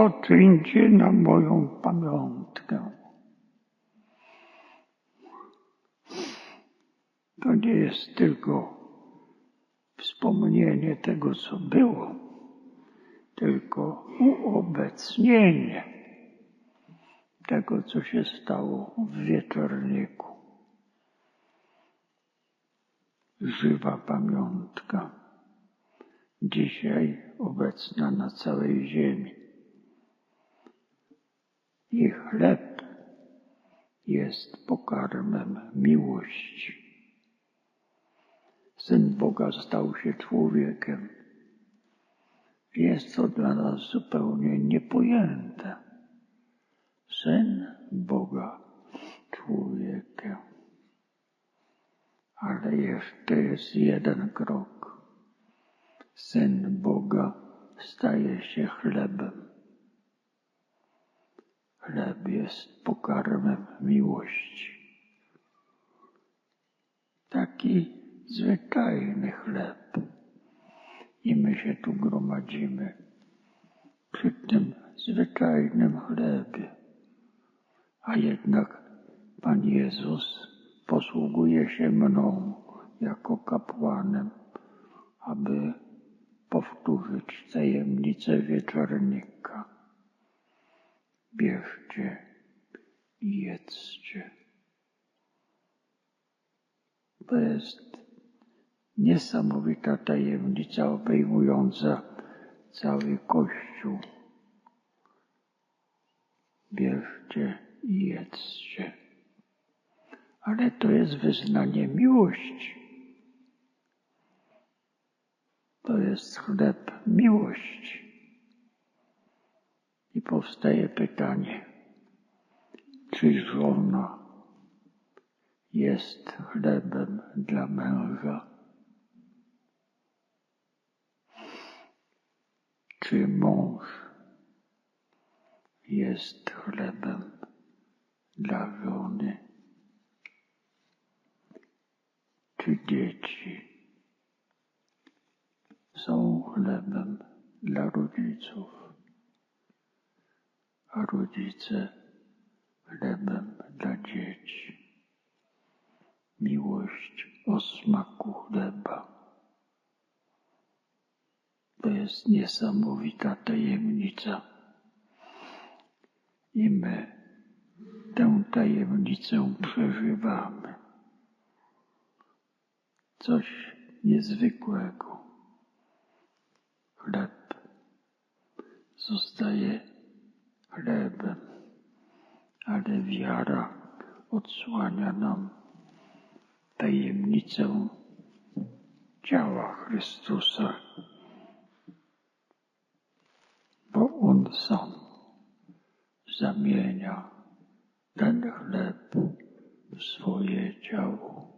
to czyńcie na moją pamiątkę. To nie jest tylko wspomnienie tego, co było, tylko uobecnienie tego, co się stało w wieczorniku. Żywa pamiątka, dzisiaj obecna na całej ziemi. I chleb jest pokarmem miłości. Syn Boga stał się człowiekiem. Jest to dla nas zupełnie niepojęte. Syn Boga człowiekiem. Ale jeszcze jest jeden krok. Syn Boga staje się chlebem. Chleb jest pokarmem miłości. Taki zwyczajny chleb. I my się tu gromadzimy przy tym zwyczajnym chlebie. A jednak Pan Jezus posługuje się mną jako kapłanem, aby powtórzyć tajemnicę wieczornika. Bierzcie i jedzcie. To jest niesamowita tajemnica obejmująca cały Kościół. Bierzcie i jedzcie. Ale to jest wyznanie miłości. To jest chleb miłości. I powstaje pytanie, czy żona jest chlebem dla męża? Czy mąż jest chlebem dla żony? Czy dzieci są chlebem dla rodziców, a rodzice chlebem dla dzieci? Miłość o smaku chleba. To jest niesamowita tajemnica. I my tę tajemnicę przeżywamy. Coś niezwykłego. Chleb zostaje chlebem, ale wiara odsłania nam tajemnicę ciała Chrystusa bo On sam zamienia ten chleb w swoje ciało.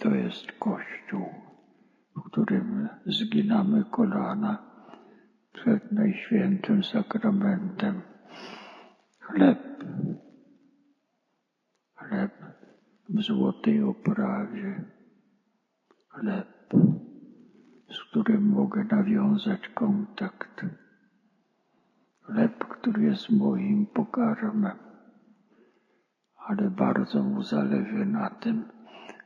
To jest Kościół, w którym zginamy kolana przed Najświętszym Sakramentem. Chleb, chleb w złotej oprawie, chleb z którym mogę nawiązać kontakt. Chleb, który jest moim pokarmem, ale bardzo mu zależy na tym,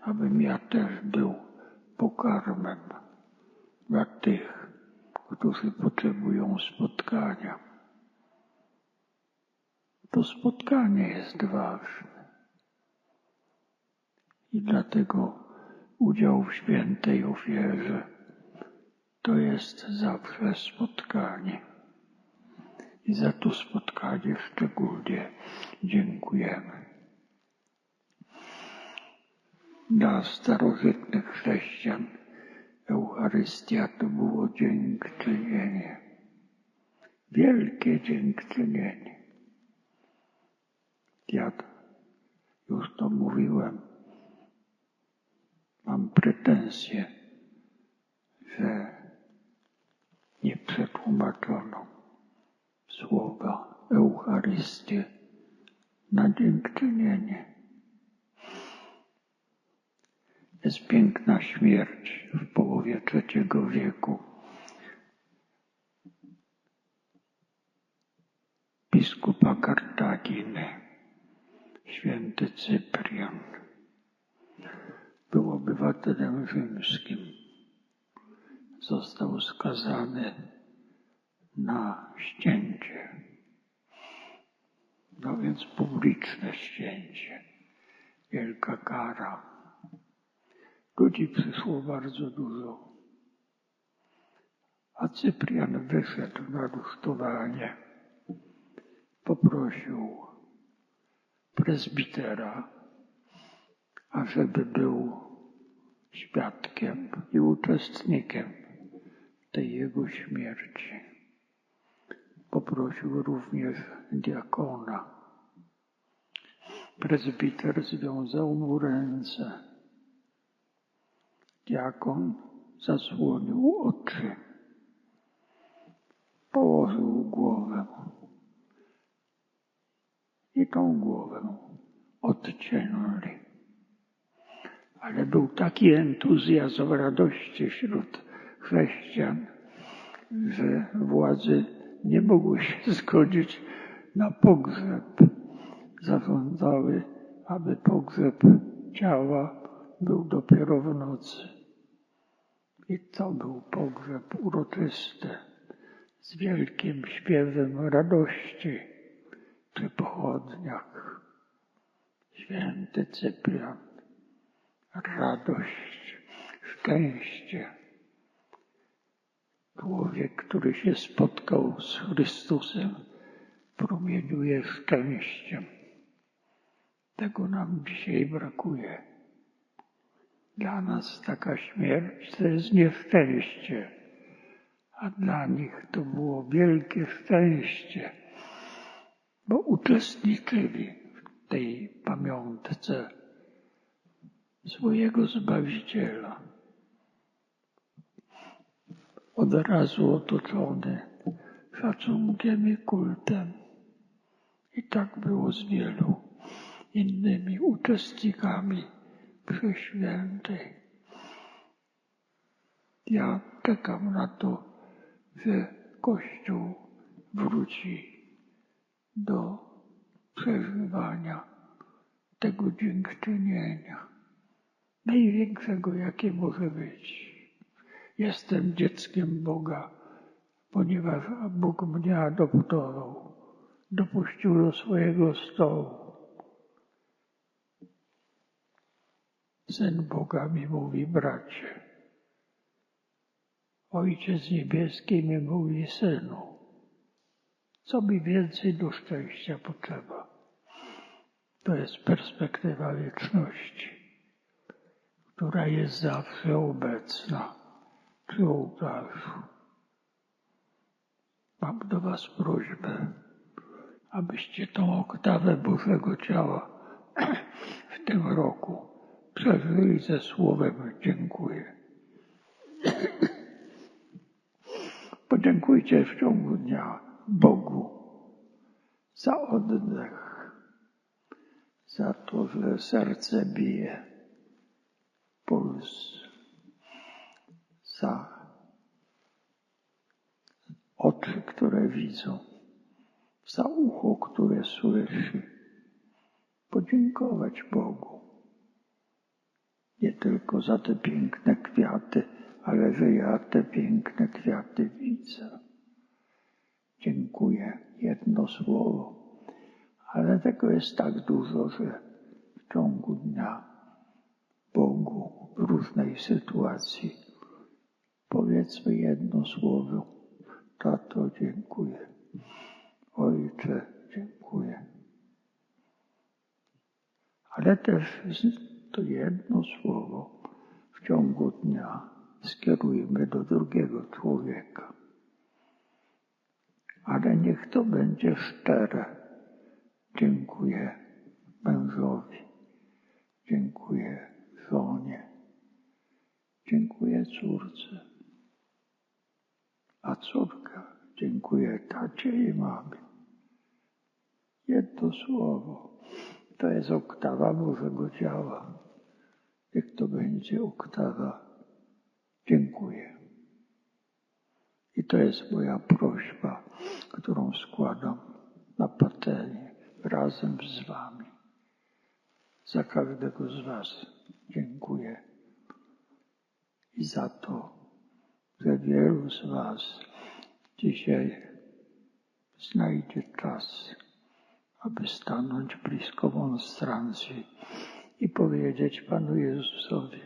abym ja też był pokarmem dla tych, którzy potrzebują spotkania. To spotkanie jest ważne. I dlatego udział w świętej ofierze to jest zawsze spotkanie. I za to spotkanie szczególnie dziękujemy. Dla starożytnych chrześcijan Eucharystia to było dziękczynienie. Wielkie dziękczynienie. Ja już to mówiłem. Mam pretensje, że nie przetłumaczono słowa Eucharystię na dziękczynienie. Jest piękna śmierć w połowie trzeciego wieku biskupa Kartaginy, święty Cyprian. Był obywatelem rzymskim. Został skazany na ścięcie. No więc publiczne ścięcie. Wielka kara. Ludzi przyszło bardzo dużo. A Cyprian wyszedł na rusztowanie. Poprosił prezbitera, ażeby był świadkiem i uczestnikiem tej jego śmierci. Poprosił również diakona. Prezbiter związał mu ręce. Diakon zasłonił oczy. Położył głowę. I tą głowę odcięli. Ale był taki entuzjazm radości wśród chrześcijan, że władze nie mogły się zgodzić na pogrzeb. Zażądały, aby pogrzeb ciała był dopiero w nocy. I to był pogrzeb uroczysty, z wielkim śpiewem radości przy pochodniach. Święty Cyprian, radość, szczęście. Człowiek, który się spotkał z Chrystusem, promieniuje szczęściem. Tego nam dzisiaj brakuje. Dla nas taka śmierć to jest nieszczęście, a dla nich to było wielkie szczęście, bo uczestniczyli w tej pamiątce swojego Zbawiciela od razu otoczony szacunkiem i kultem. I tak było z wielu innymi uczestnikami świętej. Ja czekam na to, że Kościół wróci do przeżywania tego dziękczynienia, największego, jakie może być. Jestem dzieckiem Boga, ponieważ Bóg mnie adoptował, dopuścił do swojego stołu. Syn Boga mi mówi, bracie. Ojciec niebieski mi mówi, synu, co mi więcej do szczęścia potrzeba. To jest perspektywa wieczności, która jest zawsze obecna przy ołtarzu. Mam do Was prośbę, abyście tą oktawę Bożego Ciała w tym roku przeżyli ze słowem dziękuję. Podziękujcie w ciągu dnia Bogu za oddech, za to, że serce bije, puls za oczy, które widzą, za ucho, które słyszy. Podziękować Bogu. Nie tylko za te piękne kwiaty, ale że ja te piękne kwiaty widzę. Dziękuję. Jedno słowo. Ale tego jest tak dużo, że w ciągu dnia Bogu w różnej sytuacji Powiedzmy jedno słowo. Tato, dziękuję. Ojcze, dziękuję. Ale też to jedno słowo w ciągu dnia skierujmy do drugiego człowieka. Ale niech to będzie szczere. Dziękuję mężowi. Dziękuję żonie. Dziękuję córce. A córka dziękuję tacie i mamie. Jedno słowo. To jest oktawa Bożego ciała. Niech to będzie oktawa dziękuję. I to jest moja prośba, którą składam na patelnię razem z Wami. Za każdego z Was dziękuję i za to, że wielu z Was dzisiaj znajdzie czas, aby stanąć blisko monstrancji i powiedzieć Panu Jezusowi,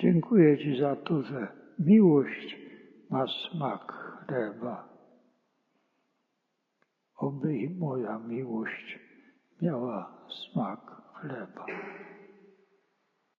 dziękuję Ci za to, że miłość ma smak chleba. Oby i moja miłość miała smak chleba.